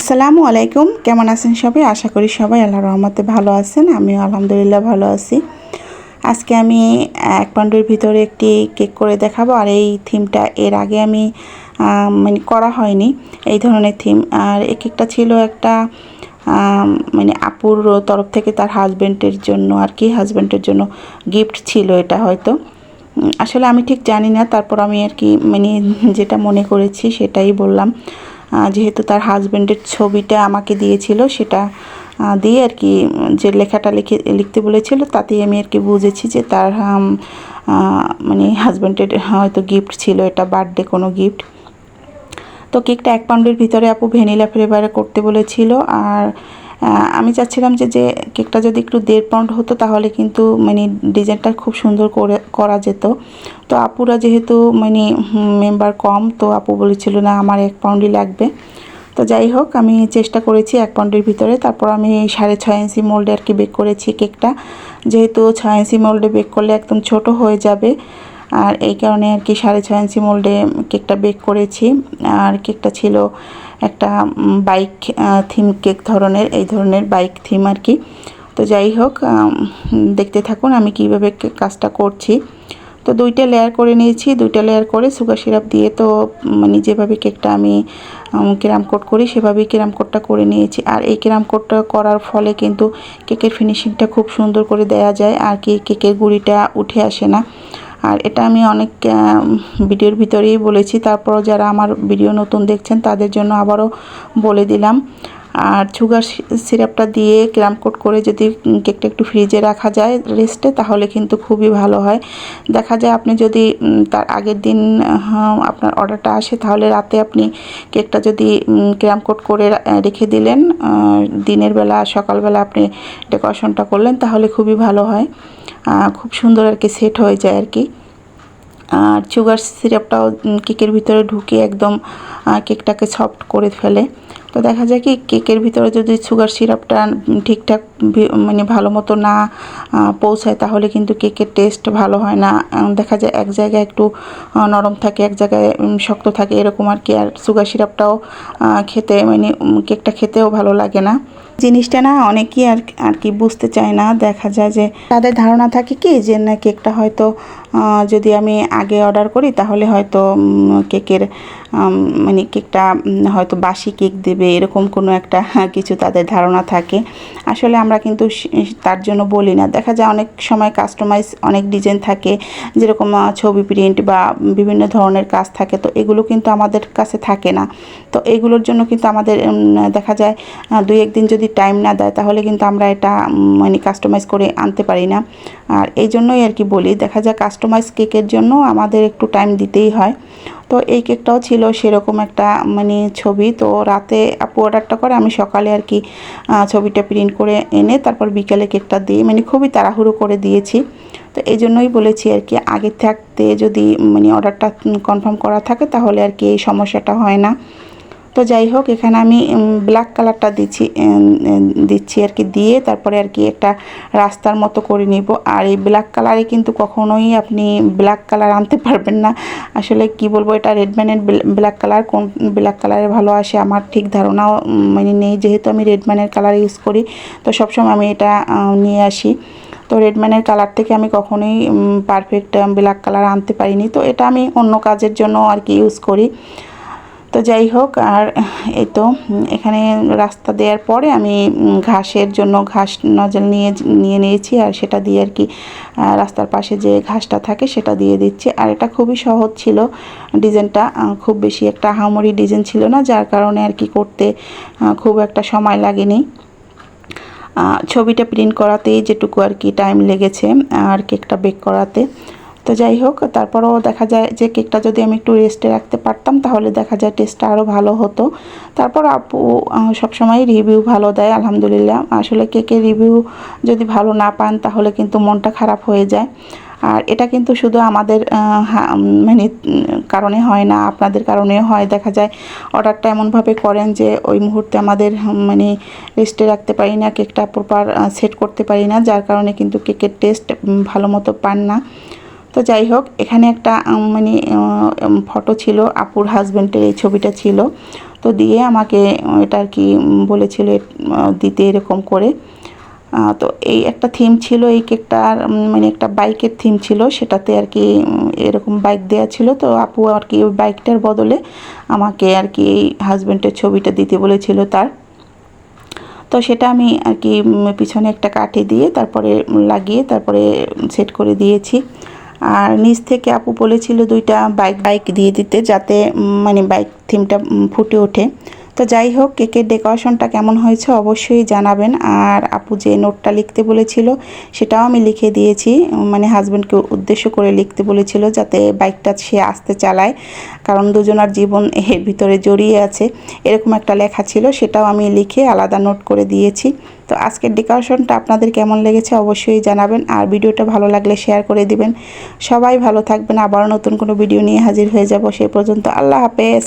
আসসালামু আলাইকুম। কেমন আছেন সবাই? আশা করি সবাই আল্লাহ রহমতে ভালো আছেন। আমিও আলহামদুলিল্লাহ ভালো আছি। আজকে আমি এক পাউন্ডের ভিতরে একটি কেক করে দেখাবো। আর এই থিমটা এর আগে আমি মানে করা হয়নি এই ধরনের থিম। আর এই কেকটা ছিল একটা মানে আপুর তরফ থেকে তার হাজব্যান্ডের জন্য, আর কি হাজব্যান্ডের জন্য গিফট ছিল এটা হয়তো। আসলে আমি ঠিক জানি না। তারপর আমি আর কি মানে যেটা মনে করেছি সেটাই বললাম। যেহেতু তার হাজব্যান্ডের ছবিটা আমাকে দিয়েছিল, সেটা দিয়ে আর কি যে লেখাটা লিখে, লিখতে বলেছিল, তাতেই আমি আর কি বুঝেছি যে তার মানে হাজব্যান্ডের হয়তো গিফট ছিল, এটা বার্থডে কোনো গিফট তো কেকটা এক পাউন্ডের ভিতরে আপু ভ্যানিলা ফ্লেভারে করতে বলেছিল, আর আমি চাচ্ছিলাম যে যে কেকটা যদি একটু দেড় পাউন্ড হতো তাহলে কিন্তু মানে ডিজাইনটা খুব সুন্দর করে, করা যেত। তো আপুরা যেহেতু মানে মেম্বার কম, তো আপু বলেছিল না, আমার এক পাউন্ডই লাগবে। তো যাই হোক, আমি চেষ্টা করেছি এক পাউন্ডের ভিতরে। তারপর আমি সাড়ে ছয় ইঞ্চি মোল্ডে আর কি বেক করেছি কেকটা। যেহেতু ছয় ইঞ্চি মোল্ডে বেক করলে একদম ছোট হয়ে যাবে আর এই কারণে আর কি সাড়ে ছয় ইঞ্চি মোল্ডে কেকটা বেক করেছি। আর কেকটা ছিল একটা বাইক থিম কেক ধরনের, এই ধরনের বাইক থিম আর কি। তো যাই হোক দেখতে থাকুন আমি কীভাবে কাজটা করছি। তো দুইটা লেয়ার করে নিয়েছি, দুইটা লেয়ার করে সুগার সিরাপ দিয়ে তো মানে যেভাবে কেকটা আমি কেরাম কোট করি, সেভাবেই কেরাম কোটটা করে নিয়েছি। আর এই কেরাম কোটটা করার ফলে কিন্তু কেকের ফিনিশিংটা খুব সুন্দর করে দেয়া যায়। আর কি কেকের গুঁড়িটা উঠে আসে না। আর এটা আমি অনেক ভিডিওর ভিতরেই বলেছি। তারপর যারা আমার ভিডিও নতুন দেখছেন, তাদের জন্য আবারও বলে দিলাম। আর সুগার সিরাপটা দিয়ে কোট করে যদি কেকটা একটু ফ্রিজে রাখা যায় রেস্টে, তাহলে কিন্তু খুবই ভালো হয়। দেখা যায় আপনি যদি তার আগের দিন আপনার অর্ডারটা আসে, তাহলে রাতে আপনি কেকটা যদি কোট করে রেখে দিলেন দিনের বেলা, সকালবেলা আপনি ডেকোরেশনটা করলেন, তাহলে খুবই ভালো হয়। খুব সুন্দর আর কি সেট হয়ে যায় আর কি। আর সুগার সিরাপটাও কেকের ভিতরে ঢুকে একদম কেকটাকে সফট করে ফেলে। তো দেখা যায় কি, কেকের ভিতরে যদি সুগার সিরাপটা ঠিকঠাক মানে ভালো মতো না পৌঁছায়, তাহলে কিন্তু কেকের টেস্ট ভালো হয় না। দেখা যায় এক জায়গায় একটু নরম থাকে, এক জায়গায় শক্ত থাকে, এরকম আর কি। আর সুগার সিরাপটাও খেতে মানে কেকটা খেতেও ভালো লাগে না। জিনিসটা না অনেকেই আর আর কি বুঝতে চায় না। দেখা যায় যে, তাদের ধারণা থাকে কি, যে না, কেকটা হয়তো যদি আমি আগে অর্ডার করি, তাহলে হয়তো কেকের মানে কেকটা হয়তো বাসি কেক দেবে, এরকম কোনো একটা কিছু তাদের ধারণা থাকে। আসলে আমরা কিন্তু তার জন্য বলি না। দেখা যায় অনেক সময় কাস্টমাইজ অনেক ডিজাইন থাকে, যেরকম ছবি প্রিন্ট বা বিভিন্ন ধরনের কাজ থাকে, তো এগুলো কিন্তু আমাদের কাছে থাকে না। তো এগুলোর জন্য কিন্তু আমাদের দেখা যায় দুই একদিন যদি টাইম না দেয়, তাহলে কিন্তু আমরা এটা মানে কাস্টমাইজ করে আনতে পারি না। আর এই জন্যই আর কি বলি, দেখা যায় কাস্টমাইজ কেকের জন্য আমাদের একটু টাইম দিতেই হয়। তো এই কেকটাও ছিল সেরকম একটা মানে ছবি। তো রাতে আপু অর্ডারটা করে, আমি সকালে আর কি ছবিটা প্রিন্ট করে এনে তারপর বিকেলে কেকটা দিয়ে মানে খুবই তাড়াহুড়ো করে দিয়েছি। তো এই জন্যই বলেছি আর কি, আগে থাকতে যদি মানে অর্ডারটা কনফার্ম করা থাকে তাহলে আর কি এই সমস্যাটা হয় না। তো যাই হোক, এখানে আমি ব্ল্যাক কালারটা দিচ্ছি দিচ্ছি আর কি, দিয়ে তারপরে আর কি একটা রাস্তার মতো করে নিব। আর এই ব্ল্যাক কালারে কিন্তু কখনোই আপনি ব্ল্যাক কালার আনতে পারবেন না। আসলে কি বলব, এটা রেডম্যানের ব্ল্যাক কালার কোন ব্ল্যাক কালারে ভালো আসে আমার ঠিক ধারণাও মানে নেই। যেহেতু আমি রেডম্যানের কালার ইউজ করি, তো সবসময় আমি এটা নিয়ে আসি। তো রেডম্যানের কালার থেকে আমি কখনোই পারফেক্ট ব্ল্যাক কালার আনতে পারিনি। তো এটা আমি অন্য কাজের জন্য আর কি ইউজ করি। তো যাই হোক, আর এই তো এখানে রাস্তা দেওয়ার পরে আমি ঘাসের জন্য ঘাস নজল নিয়ে নিয়ে নিয়েছি, আর সেটা দিয়ে আর কি রাস্তার পাশে যে ঘাসটা থাকে সেটা দিয়ে দিচ্ছি। আর এটা খুবই সহজ ছিল ডিজাইনটা খুব বেশি একটা আহামরি ডিজাইন ছিল না, যার কারণে আর কি করতে খুব একটা সময় লাগেনি। ছবিটা প্রিন্ট করাতেই যেটুকু আর কি টাইম লেগেছে, আর কেকটা বেক করাতে। তো যাই হোক, তারপরও দেখা যায় যে কেকটা যদি আমি একটু রেস্টে রাখতে পারতাম, তাহলে দেখা যায় টেস্টটা আরও ভালো হতো। তারপর আপু সবসময় রিভিউ ভালো দেয়, আলহামদুলিল্লাহ। আসলে কেকের রিভিউ যদি ভালো না পান, তাহলে কিন্তু মনটা খারাপ হয়ে যায়। আর এটা কিন্তু শুধু আমাদের মানে কারণে হয় না, আপনাদের কারণেও হয়। দেখা যায় অর্ডারটা এমনভাবে করেন যে ওই মুহূর্তে আমাদের মানে রেস্টে রাখতে পারি না, কেকটা প্রপার সেট করতে পারি না, যার কারণে কিন্তু কেকের টেস্ট ভালো মতো পান না। তো যাই হোক এখানে একটা মানে ফটো ছিল আপুর হাজব্যান্ডের এই ছবিটা ছিল। তো দিয়ে আমাকে এটা আর কি বলেছিল দিতে এরকম করে। তো এই একটা থিম ছিল এই কেকটার উম, মানে একটা বাইকের থিম ছিল সেটাতে আর কি এরকম বাইক দেওয়া ছিল। তো আপু আর কি ওই বাইকটার বদলে আমাকে আর কি এই হাজব্যান্ডের ছবিটা দিতে বলেছিল তার। তো সেটা আমি আর কি পিছনে একটা কাঠি দিয়ে তারপরে লাগিয়ে তারপরে সেট করে দিয়েছি। আর নিচ থেকে আপু বলেছিল দুইটা বাইক বাইক দিয়ে দিতে যাতে মানে বাইক থিমটা ফুটে ওঠে। তো যাই হোক, কেকের ডেকোরেশনটা কেমন হয়েছে অবশ্যই জানাবেন। আর আপু যে নোটটা লিখতে বলেছিল, সেটাও আমি লিখে দিয়েছি। মানে হাজব্যান্ডকে উদ্দেশ্য করে লিখতে বলেছিল যাতে বাইকটা সে আসতে চালায়, কারণ দুজনার জীবন এর ভিতরে জড়িয়ে আছে। এরকম একটা লেখা ছিল, সেটাও আমি লিখে আলাদা নোট করে দিয়েছি। তো আজকের ডেকোরেশনটা আপনাদের কেমন লেগেছে অবশ্যই জানাবেন। আর ভিডিওটা ভালো লাগলে শেয়ার করে দিবেন। সবাই ভালো থাকবেন। আবার নতুন কোনো ভিডিও নিয়ে হাজির হয়ে যাব। সেই পর্যন্ত আল্লাহ হাফেজ।